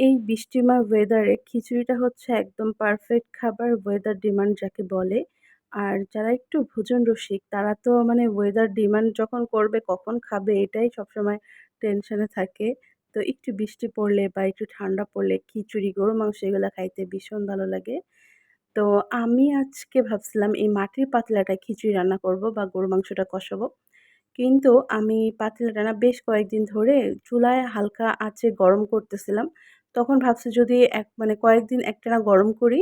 এই বৃষ্টিময় ওয়েদারে খিচুড়িটা হচ্ছে একদম পারফেক্ট খাবার ওয়েদার ডিমান্ড যাকে বলে। আর যারা একটু ভোজন রসিক তারা তো মানে ওয়েদার ডিমান্ড যখন করবে কখন খাবে এটাই সবসময় টেনশনে থাকে। তো একটু বৃষ্টি পড়লে বা একটু ঠান্ডা পড়লে খিচুড়ি, গরুর মাংস এগুলো খাইতে ভীষণ ভালো লাগে। তো আমি আজকে ভাবছিলাম এই মাটির পাতলাটা খিচুড়ি রান্না করব বা গরু মাংসটা কষাবো। কিন্তু আমি পাতিলাটা বেশ কয়েকদিন ধরে চুলায় হালকা আঁচে গরম করতেছিলাম। তখন ভাবছি যদি এক মানে কয়েকদিন একটানা গরম করি,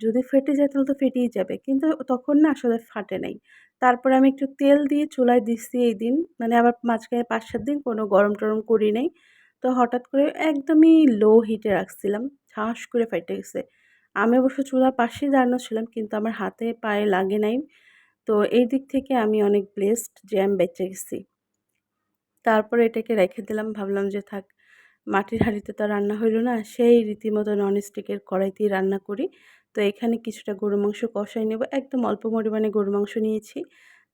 যদি ফেটে যায় তাহলে তো ফেটেই যাবে। কিন্তু তখন না আসলে ফাটে নাই। তারপরে আমি একটু তেল দিয়ে চুলায় দিচ্ছি এই দিন মানে আবার মাঝখানে ৫-৭ দিন কোনো গরম-টরম করি নাই। তো হঠাৎ করে একদমই লো হিটে রাখছিলাম। ঝাঁস করে ফেটে গেছে। আমি অবশ্য চুলার পাশেই দাঁড়ানো ছিলাম কিন্তু আমার হাতে পায়ে লাগে নাই। তো এই দিক থেকে আমি অনেক ব্লেসড যে আমি বেঁচে গেছি। তারপরে এটাকে রেখে দিলাম, ভাবলাম যে থাক, মাটির হাঁড়িতে তো রান্না হইল না, সেই রীতিমতো ননস্টিকের কড়াইতেই রান্না করি। তো এখানে কিছুটা গরু মাংস কষাই নেব, একদম অল্প পরিমাণে গরু মাংস নিয়েছি,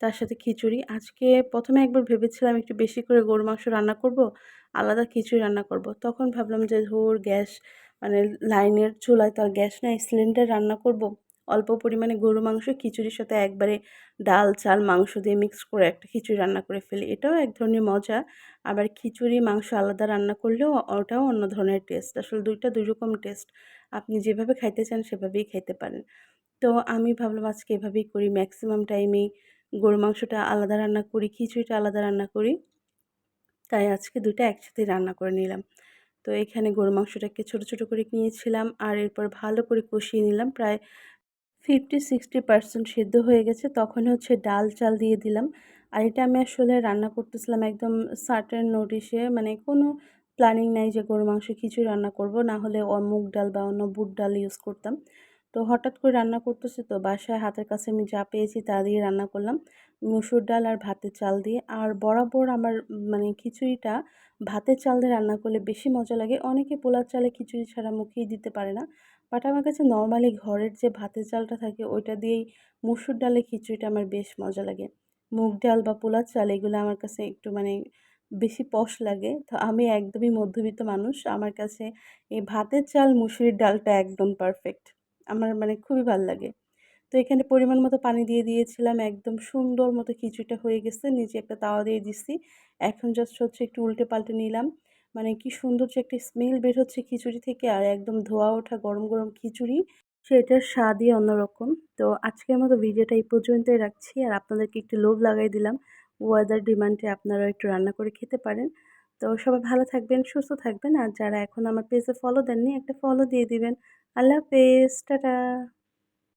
তার সাথে খিচুড়ি। আজকে প্রথমে একবার ভেবেছিলাম একটু বেশি করে গরু মাংস রান্না করব, আলাদা খিচুড়ি রান্না করব। তখন ভাবলাম যে ধর, গ্যাস মানে লাইনের চুলায় তো আর গ্যাস নেই, সিলিন্ডার রান্না করব। অল্প পরিমাণে গরু মাংস, খিচুড়ির সাথে একবারে ডাল, চাল, মাংস দিয়ে মিক্স করে একটা খিচুড়ি রান্না করে ফেলি। এটাও এক ধরনের মজা। আবার খিচুড়ি, মাংস আলাদা রান্না করলেও ওটাও অন্য ধরনের টেস্ট আসলে দুইটা দুই রকম টেস্ট আপনি যেভাবে খাইতে চান সেভাবেই খাইতে পারেন। তো আমি ভাবলাম আজকে এভাবেই করি। ম্যাক্সিমাম টাইমেই গরু মাংসটা আলাদা রান্না করি, খিচুড়িটা আলাদা রান্না করি। তাই আজকে দুটো একসাথে রান্না করে নিলাম। তো এখানে গরু মাংসটাকে ছোটো ছোটো করে নিয়েছিলাম। আর এরপর ভালো করে কষিয়ে নিলাম। প্রায় ফিফটি, সিক্সটি পার্সেন্ট সেদ্ধ হয়ে গেছে তখন হচ্ছে ডাল চাল দিয়ে দিলাম। আর এটা আমি আসলে রান্না করতেছিলাম একদম সার্টেন নোটিশে মানে কোনো প্ল্যানিং নাই যে গরু মাংস খিচুড়ি রান্না করব, না হলে মুগ ডাল বা অন্য বুট ডাল ইউজ করতাম। তো হঠাৎ করে রান্না করতেছি তো বাসায় হাতের কাছে আমি যা পেয়েছি তা দিয়ে রান্না করলাম। মুসুর ডাল আর ভাতের চাল দিয়ে। আর বরাবর আমার মানে খিচুড়িটা ভাতের চাল দিয়ে রান্না করলে বেশি মজা লাগে। অনেকে পোলার চালে খিচুড়ি ছাড়া মুখেই দিতে পারে না। বাট আমার কাছে নর্মালি ঘরের যে ভাতের চালটা থাকে, ওইটা দিয়েই মুসুর ডালে খিচুড়িটা আমার বেশ মজা লাগে। মুগ ডাল বা পোলার চাল, এগুলো আমার কাছে একটু মানে বেশি পশ লাগে। তো আমি একদমই মধ্যবিত্ত মানুষ, আমার কাছে এই ভাতের চাল, মুসুরির ডালটা একদম পারফেক্ট আমার মানে খুবই ভালো লাগে। তো এখানে পরিমাণ মতো পানি দিয়ে দিয়েছিলাম, একদম সুন্দর মতো খিচুড়িটা হয়ে গেছে। নিচে একটা তাওয়া দিয়ে দিচ্ছি এখন জাস্ট হচ্ছে একটু উল্টে পাল্টে নিলাম। মানে কি সুন্দর যে একটা স্মেল বের হচ্ছে খিচুড়ি থেকে আর একদম ধোয়া ওঠা গরম গরম খিচুড়ি, সেটার স্বাদই অন্যরকম। তো আজকের মতো ভিডিওটা এই পর্যন্তই রাখছি আর আপনাদেরকে একটু লোভ লাগাই দিলাম ওয়েদার ডিমান্ডে আপনারাও একটু রান্না করে খেতে পারেন। তো সবাই ভালো থাকবেন, সুস্থ থাকবেন আর যারা এখন আমার পেজে ফলো দেননি একটা ফলো দিয়ে দিবেন। আল্লাহ হাফেজ, টাটা।